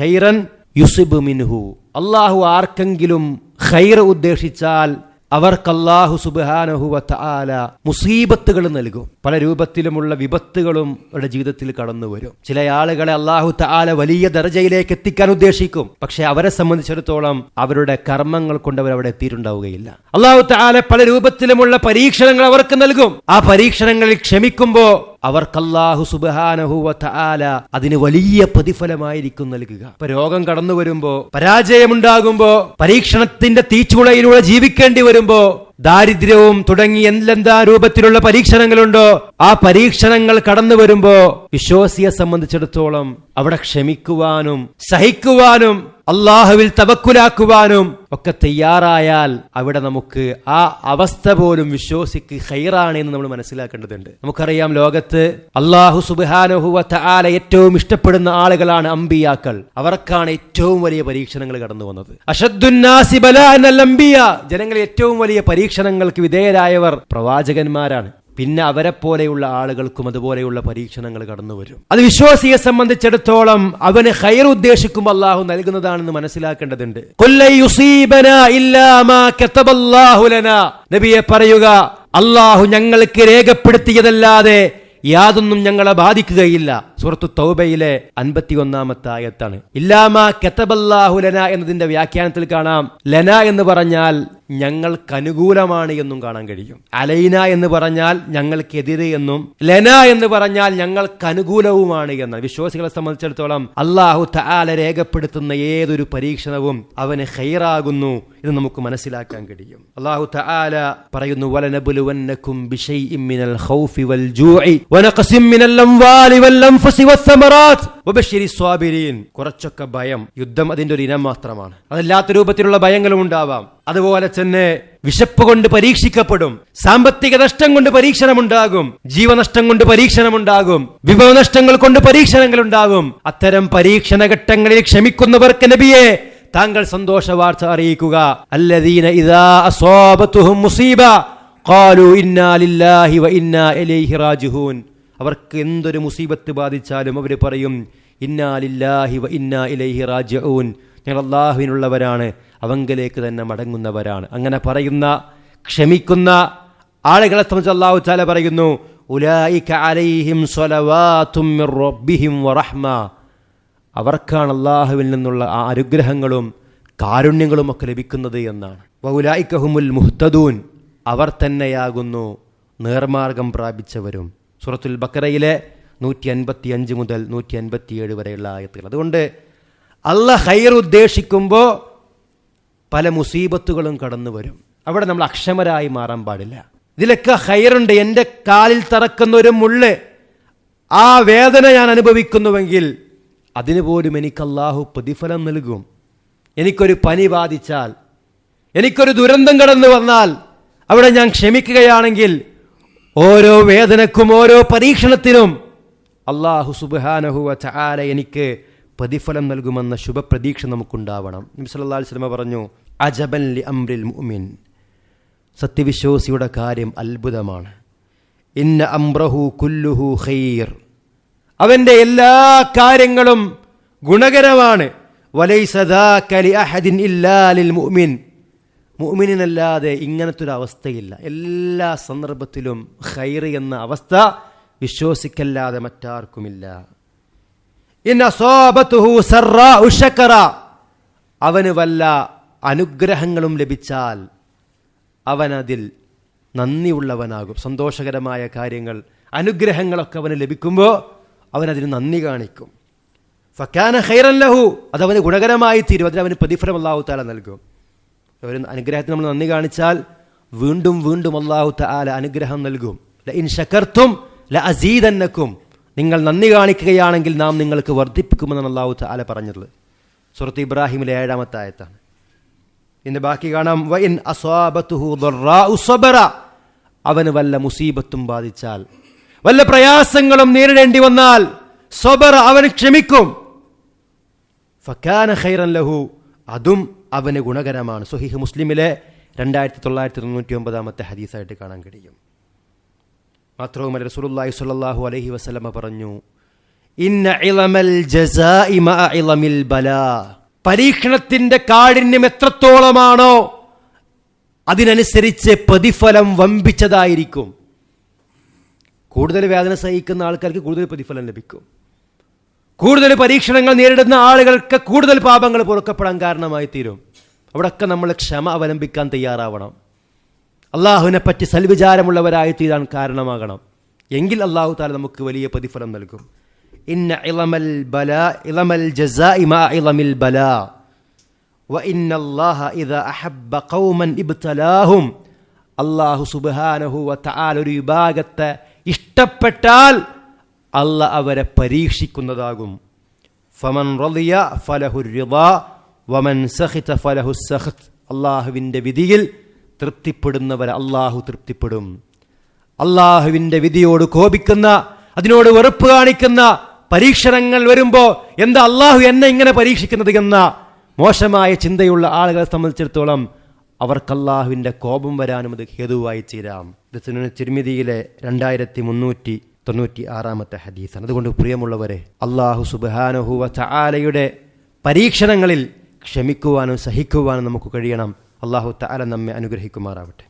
ഖൈറൻ യുസിബ് മിൻഹു. അള്ളാഹു ആർക്കെങ്കിലും ഖൈർ ഉദ്ദേശിച്ചാൽ അവർക്ക് അള്ളാഹു സുബാനഹുവത്ത് ആല മുസീബത്തുകൾ നൽകും. പല രൂപത്തിലുമുള്ള വിപത്തുകളും അവരുടെ ജീവിതത്തിൽ കടന്നു വരും. ചില ആളുകളെ അള്ളാഹു താല വലിയ ദർജയിലേക്ക് എത്തിക്കാൻ ഉദ്ദേശിക്കും. പക്ഷെ അവരെ സംബന്ധിച്ചിടത്തോളം അവരുടെ കർമ്മങ്ങൾ കൊണ്ട് അവർ അവിടെ എത്തിയിട്ടുണ്ടാവുകയില്ല. അള്ളാഹു താല പല രൂപത്തിലുമുള്ള പരീക്ഷണങ്ങൾ അവർക്ക് നൽകും. ആ പരീക്ഷണങ്ങളിൽ ക്ഷമിക്കുമ്പോ അവർക്ക് സുബഹാനഹുവത്ത ആല അതിന് വലിയ പ്രതിഫലമായിരിക്കും നൽകുക. ഇപ്പൊ രോഗം കടന്നു വരുമ്പോ പരാജയമുണ്ടാകുമ്പോ പരീക്ഷണത്തിന്റെ തീച്ചുളയിലൂടെ ജീവിക്കേണ്ടി വരുമ്പോ ദാരിദ്ര്യവും തുടങ്ങി എന്തെന്താ രൂപത്തിലുള്ള പരീക്ഷണങ്ങളുണ്ടോ? ആ പരീക്ഷണങ്ങൾ കടന്നു വരുമ്പോ വിശ്വാസിയെ സംബന്ധിച്ചിടത്തോളം അവിടെ ക്ഷമിക്കുവാനും സഹിക്കുവാനും അള്ളാഹുവിൽ തവക്കുലാക്കുവാനും ഒക്കെ തയ്യാറായാൽ അവിടെ നമുക്ക് ആ അവസ്ഥ പോലും വിശ്വസിക്ക് ഹൈറാണ് എന്ന് നമ്മൾ മനസ്സിലാക്കേണ്ടതുണ്ട്. നമുക്കറിയാം ലോകത്ത് അള്ളാഹു സുബാനുഹുവ ആല ഏറ്റവും ഇഷ്ടപ്പെടുന്ന ആളുകളാണ് അമ്പിയാക്കൾ അവർക്കാണ് ഏറ്റവും വലിയ പരീക്ഷണങ്ങൾ കടന്നു വന്നത്. അഷദ്ദുന്നാസിബല ബലാ ലംബിയ ജനങ്ങളെ ഏറ്റവും വലിയ പരീക്ഷണങ്ങൾക്ക് വിധേയരായവർ പ്രവാചകന്മാരാണ്. പിന്നെ അവരെ പോലെയുള്ള ആളുകൾക്കും അതുപോലെയുള്ള പരീക്ഷണങ്ങൾ കടന്നു വരും. അത് വിശ്വാസിയെ സംബന്ധിച്ചിടത്തോളം അവന് ഹൈർ ഉദ്ദേശിക്കും അള്ളാഹു നൽകുന്നതാണെന്ന് മനസ്സിലാക്കേണ്ടതുണ്ട്. നബിയെ പറയുക അള്ളാഹു ഞങ്ങൾക്ക് രേഖപ്പെടുത്തിയതല്ലാതെ യാതൊന്നും ഞങ്ങളെ ബാധിക്കുകയില്ല. സുഹൃത്തു തൗബയിലെ അൻപത്തി ഒന്നാമത്തെ ആയത്താണ് ഇല്ലാമ കെത്തബല്ലാഹു ലന എന്നതിന്റെ വ്യാഖ്യാനത്തിൽ കാണാം. ലന എന്ന് പറഞ്ഞാൽ ഞങ്ങൾക്ക് അനുകൂലമാണ് എന്നും കാണാൻ കഴിയും. അലൈന എന്ന് പറഞ്ഞാൽ ഞങ്ങൾക്കെതിരെ എന്നും ലന എന്ന് പറഞ്ഞാൽ ഞങ്ങൾക്കനുകൂലവുമാണ് എന്ന്. വിശ്വാസികളെ സംബന്ധിച്ചിടത്തോളം അള്ളാഹു താല രേഖപ്പെടുത്തുന്ന ഏതൊരു പരീക്ഷണവും അവന് ഹൈറാകുന്നു എന്ന് നമുക്ക് മനസ്സിലാക്കാൻ കഴിയും. അള്ളാഹു തആല പറയുന്നു വലനബുലുവന്നകും ബിശൈഇൻ മിനൽ ഖൗഫി വൽ ജൂഇ വനഖസിം മിനൽ അംവാലി വൽ അൻഫുസി വസ്സമറാത്ത് വബശ്ശിരി സ്വാബിരീൻ കുറച്ചൊക്കെ ഭയം യുദ്ധം അതിന്റെ ഒരു ഇനം മാത്രമാണ്. അതല്ലാത്ത രൂപത്തിലുള്ള ഭയങ്ങളും ഉണ്ടാവാം. അതുപോലെ തന്നെ വിശപ്പ് കൊണ്ട് പരീക്ഷിക്കപ്പെടും സാമ്പത്തിക നഷ്ടം കൊണ്ട് പരീക്ഷണമുണ്ടാകും ജീവനഷ്ടം കൊണ്ട് പരീക്ഷണമുണ്ടാകും വിഭവനഷ്ടങ്ങൾ കൊണ്ട് പരീക്ഷണങ്ങൾ ഉണ്ടാകും അത്തരം പരീക്ഷണ ഘട്ടങ്ങളിൽ ക്ഷമിക്കുന്നവർക്ക് നബിയെ താങ്കൾ സന്തോഷ വാർത്ത അറിയിക്കുക. അല്ലദീന ഇദാ അസ്വാബത്തുഹും മുസീബ. ഖാലു ഇന്നാ ലില്ലാഹി വ ഇന്നാ ഇലൈഹി റാജിഊൻ അവർക്ക് എന്തൊരു മുസീബത്ത് ബാധിച്ചാലും അവർ പറയും ഇന്നാ ലില്ലാഹി വ ഇന്നാ ഇലൈഹി റാജിഊൻ. ഞങ്ങൾ അള്ളാഹുവിനുള്ളവരാണ് അവങ്കിലേക്ക് തന്നെ മടങ്ങുന്നവരാണ്. അങ്ങനെ പറയുന്ന ക്ഷമിക്കുന്ന ആളുകളെ സംബന്ധിച്ച് അള്ളാഹു ചാല പറയുന്നു ഉലായിക അലൈഹിം സ്വലവാത്തും റബ്ബിഹിം വറഹ്മ അവർക്കാണ് അള്ളാഹുവിൽ നിന്നുള്ള ആ അനുഗ്രഹങ്ങളും കാരുണ്യങ്ങളും ഒക്കെ ലഭിക്കുന്നത് എന്നാണ്. വൗലായിക്കഹുമുൽ മുഹ്തദൂൻ അവർ തന്നെയാകുന്നു നേർമാർഗം പ്രാപിച്ചവരും. സുറത്തുൽ ബക്കറയിലെ നൂറ്റി അൻപത്തി അഞ്ച് മുതൽ നൂറ്റി അൻപത്തിയേഴ് വരെയുള്ള ആയത്തുകൾ. അതുകൊണ്ട് അല്ല ഹൈർ ഉദ്ദേശിക്കുമ്പോൾ പല മുസീബത്തുകളും കടന്നു വരും. അവിടെ നമ്മൾ അക്ഷമരായി മാറാൻ പാടില്ല. ഇതിലൊക്കെ ഹൈറുണ്ട് എന്റെ കാലിൽ തറക്കുന്ന ഒരു മുള്ള് ആ വേദന ഞാൻ അനുഭവിക്കുന്നുവെങ്കിൽ അതിനു പോലും എനിക്ക് അള്ളാഹു പ്രതിഫലം നൽകും. എനിക്കൊരു പനി ബാധിച്ചാൽ എനിക്കൊരു ദുരന്തം കടന്നു വന്നാൽ അവിടെ ഞാൻ ക്ഷമിക്കുകയാണെങ്കിൽ ഓരോ വേദനക്കും ഓരോ പരീക്ഷണത്തിനും അള്ളാഹു സുബാനഹുവ ചാല എനിക്ക് പ്രതിഫലം നൽകുമെന്ന ശുഭപ്രതീക്ഷ നമുക്കുണ്ടാവണം. അലൈഹി വസല്ലം പറഞ്ഞു അജബൻ ലി അംറിൽ മുഅ്മിൻ. സത്യവിശ്വാസിയുടെ കാര്യം അത്ഭുതമാണ്. ഇന്ന അംറഹു കുല്ലുഹു ഖൈർ. അവന്റെ എല്ലാ കാര്യങ്ങളും ഗുണകരമാണ്. മുഅ്മിനിനല്ലാതെ ഇങ്ങനത്തെ ഒരു അവസ്ഥയില്ല എല്ലാ സന്ദർഭത്തിലും ഖൈർ എന്ന അവസ്ഥ വിശ്വസിക്കല്ലാതെ മറ്റാർക്കുമില്ല. അവന് വല്ല അനുഗ്രഹങ്ങളും ലഭിച്ചാൽ അവനതിൽ നന്ദിയുള്ളവനാകും. സന്തോഷകരമായ കാര്യങ്ങൾ അനുഗ്രഹങ്ങളൊക്കെ അവന് ലഭിക്കുമ്പോൾ അവനതിന് നന്ദി കാണിക്കും. ഫക്കാന ഹൈറൻ ലഹു. അതവന് ഗുണകരമായി തീരും. അതിന് അവന് പ്രതിഫലം അള്ളാഹു താല നൽകും. അവർ അനുഗ്രഹത്തിന് നമ്മൾ നന്ദി കാണിച്ചാൽ വീണ്ടും വീണ്ടും അള്ളാഹു താല അനുഗ്രഹം നൽകും. ല ഇൻ ഷക്കർത്തും ല അസീതന്നക്കും നിങ്ങൾ നന്ദി കാണിക്കുകയാണെങ്കിൽ നാം നിങ്ങൾക്ക് വർദ്ധിപ്പിക്കുമെന്നാണ് അള്ളാഹു താല പറഞ്ഞത് സുഹൃത്ത് ഇബ്രാഹിമിലെ ഏഴാമത്തെ ആയത്താണ്. ഇന്ന് ബാക്കി കാണാം. അവന് വല്ല മുസീബത്തും ബാധിച്ചാൽ വല്ല പ്രയാസങ്ങളും നേരിടേണ്ടി വന്നാൽ സ്വബർ അവൻ ക്ഷമിക്കും. ഫക്കാന ഖൈറൻ ലഹു അതും അവന് ഗുണകരമാണ്. സുഹിഹ് മുസ്ലിമിലെ രണ്ടായിരത്തി തൊള്ളായിരത്തി തൊണ്ണൂറ്റി ഒമ്പതാമത്തെ ഹദീസായിട്ട് കാണാൻ കഴിയും. മാത്രവുമല്ല റസൂലുള്ളാഹി സ്വല്ലല്ലാഹു അലൈഹി വസല്ലമ പറഞ്ഞു ഇന്ന ഇളമൽ ജസാഇ മഅ ഇളമിൽ ബലാ. പരീക്ഷണത്തിന്റെ കാഠിന്യം എത്രത്തോളമാണോ അതിനനുസരിച്ച് പ്രതിഫലം വമ്പിച്ചതായിരിക്കും. കൂടുതൽ വേദന സഹിക്കുന്ന ആൾക്കാർക്ക് കൂടുതൽ പ്രതിഫലം ലഭിക്കും കൂടുതൽ പരീക്ഷണങ്ങൾ നേരിടുന്ന ആളുകൾക്ക് കൂടുതൽ പാപങ്ങൾ പൊറുക്കപ്പെടാൻ കാരണമായി തീരും അവിടെയൊക്കെ നമ്മൾ ക്ഷമ അവലംബിക്കാൻ തയ്യാറാവണം അള്ളാഹുവിനെ പറ്റി സൽവിചാരമുള്ളവരായി തീരാൻ കാരണമാകണം എങ്കിൽ അള്ളാഹു താല നമുക്ക് വലിയ പ്രതിഫലം നൽകും ഇന്ന ഇളമൽ ബല ഇളമൽ ജസാഇ മാ ഇളമിൽ ബലാ وإن الله إذا أحب قوما ابتلاهم അള്ളാഹു സുബാനഹു വതആല ഒരു വിഭാഗത്തെ ഇഷ്ടപ്പെട്ടാൽ അല്ല അവരെ പരീക്ഷിക്കുന്നതാകും. ഫമൻ റലിയ ഫലഹു റിളാ വമൻ സഹിത ഫലഹു സഹത്. അള്ളാഹുവിന്റെ വിധിയിൽ തൃപ്തിപ്പെടുന്നവരെ അള്ളാഹു തൃപ്തിപ്പെടും. അള്ളാഹുവിന്റെ വിധിയോട് കോപിക്കുന്ന അതിനോട് വെറുപ്പ് കാണിക്കുന്ന പരീക്ഷണങ്ങൾ വരുമ്പോൾ എന്താ അള്ളാഹു എന്നെ ഇങ്ങനെ പരീക്ഷിക്കുന്നത് എന്ന മോശമായ ചിന്തയുള്ള ആളുകളെ സംബന്ധിച്ചിടത്തോളം അവർക്ക് അള്ളാഹുവിന്റെ കോപം വരാനും അത് ഹേതുവായി സുനൻ തിരുമിതിയിലെ രണ്ടായിരത്തി മുന്നൂറ്റി തൊണ്ണൂറ്റി ആറാമത്തെ ഹദീസാണ്. അതുകൊണ്ട് പ്രിയമുള്ളവരെ അള്ളാഹു സുബാനുഹുവ ചാലയുടെ പരീക്ഷണങ്ങളിൽ ക്ഷമിക്കുവാനും സഹിക്കുവാനും നമുക്ക് കഴിയണം. അള്ളാഹു താല നമ്മെ അനുഗ്രഹിക്കുമാറാവട്ടെ.